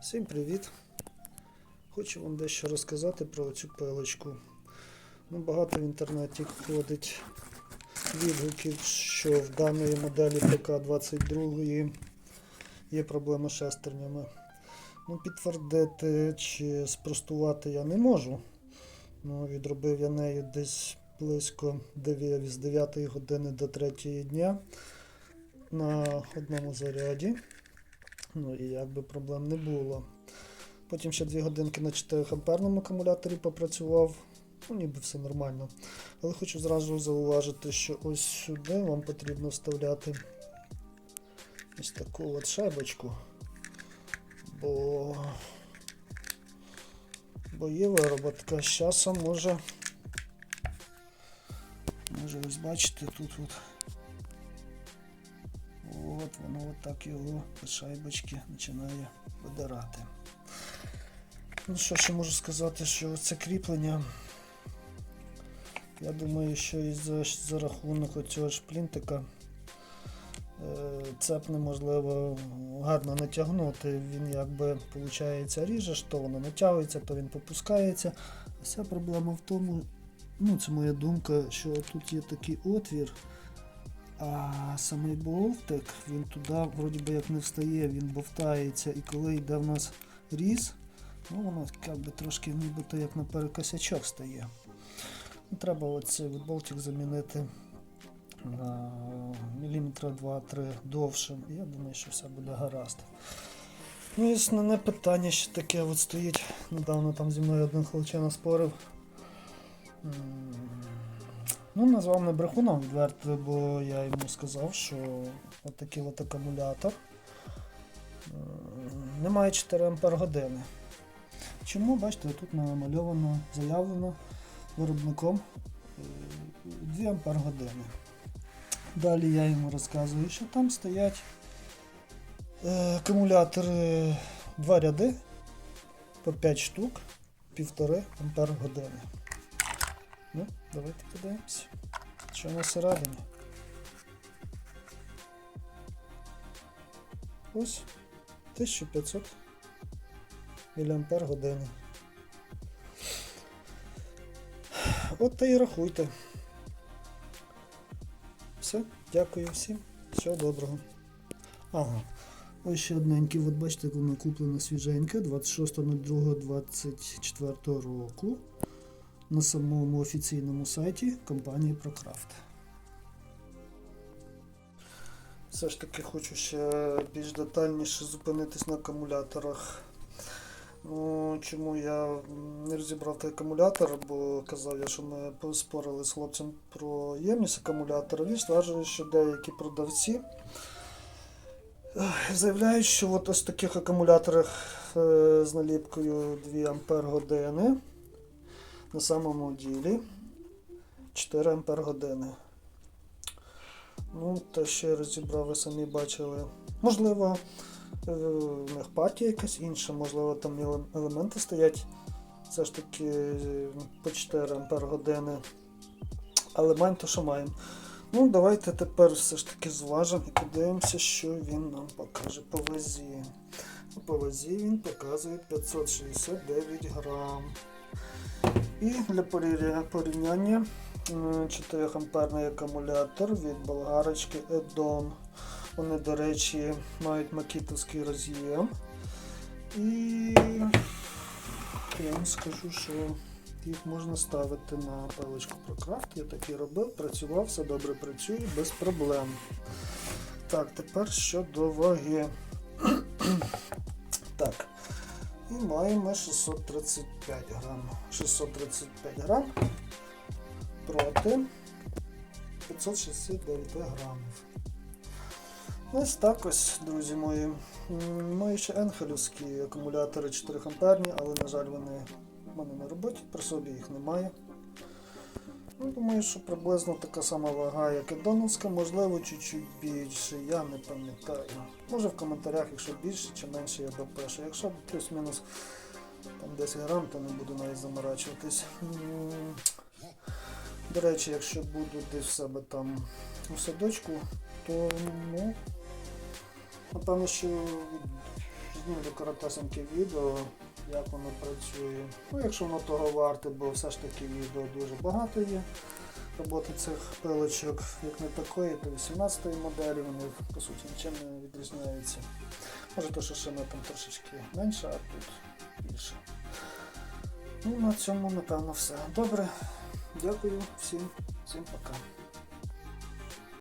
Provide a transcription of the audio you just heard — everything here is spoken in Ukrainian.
Всім привіт! Хочу вам дещо розказати про цю пилочку. Ну, багато в інтернеті ходить відгуків, що в даної моделі ПК-22 є проблеми з шестернями. Ну, підтвердити чи спростувати я не можу. Ну, відробив я нею десь близько 9, з 9 години до 3 дня на одному заряді. Ну і якби проблем не було. Потім ще 2 годинки на 4 амперному акумуляторі попрацював. Ну, ніби все нормально. Але хочу зразу зауважити, що ось сюди вам потрібно вставляти ось таку от шайбочку. Бо, бо є вироботка з часом може. Може ось бачите, тут от От воно от так його шайбочки починає видирати. Ну що ще можу сказати, що це кріплення. Я думаю, що і за, за рахунок оцього ж плінтика е, цеп неможливо гарно натягнути. Він якби виходить ріжеш, то воно натягується, то він попускається. Вся проблема в тому, ну це моя думка, що тут є такий отвір. А самий болтик, він туди вроді би як не встає, він бовтається, і коли йде в нас різ, ну воно як би трошки нібито як на перекосячок стає. Ну, Треба оцей болтик замінити на міліметра 2-3 довшим. Я думаю, що все буде гаразд. Ну і основне питання ще таке от стоїть. Недавно там зі мною один хлопчина спорив. Ну, назвав мене брехуном відверто, бо я йому сказав, що отакий от акумулятор е, не має 4 Ампер. Чому, бачите, тут намальовано, заявлено виробником е, 2 Ампер години. Далі я йому розказую, що там стоять е, акумулятори 2 ряди по 5 штук, 1,5 Ампер години. Давайте подивимось. Що на середині? Ось 1500 мАч години. От та і рахуйте. Все, дякую всім. Всього доброго. Ага. Ось ще одненький, от бачите, воно куплено свіженьке 26.02.24 року на самому офіційному сайті компанії ProCraft. Все ж таки хочу ще більш детальніше зупинитись на акумуляторах. Ну, чому я не розібрав той акумулятор, бо казав я, що ми поспорили з хлопцем про ємність акумулятора. Він стверджує, що деякі продавці ех, заявляють, що от ось таких акумуляторах е, з наліпкою 2 Ампер години на самому ділі 4 Ампер години. Ну, те, я розібрав, ви самі бачили. Можливо, е, в них партія якась інша, можливо, там елементи стоять все ж таки е, по 4 Ампер години. Але маємо те, що маємо. Ну, давайте тепер все ж таки зважимо і подивимося, що він нам покаже по вазі. По вазі він показує 569 грам. І для порівняння 4 амперний акумулятор від болгарочки Edon. Вони, до речі, мають макітовський роз'єм. І я вам скажу, що їх можна ставити на паличку ProCraft. Я так і робив, працював, все добре працює, без проблем. Так, тепер щодо ваги. Маємо 635 грам. 635 грам проти 569 грамів. Ось так ось, друзі мої. М, Маю ще енхелівські акумулятори 4 амперні, але, на жаль, вони в мене на роботі, при собі їх немає. Ну, думаю, що приблизно така сама вага, як і Доновська, можливо, чуть-чуть більше, я не пам'ятаю. Може в коментарях, якщо більше чи менше, я допишу. Якщо плюс-мінус там 10 грам, то не буду навіть заморачуватись. До речі, якщо буду десь в себе там у садочку, то ну, напевно, що знімлю коротесеньке відео, як воно працює. Ну, якщо воно того варте, бо все ж таки відео дуже багато є роботи цих пилочок, як не такої, то 18-ї моделі, вони по суті нічим не відрізняються. Може то, що шина там трошечки менша, а тут більше. Ну, на цьому, напевно, все. Добре. Дякую всім, всім пока.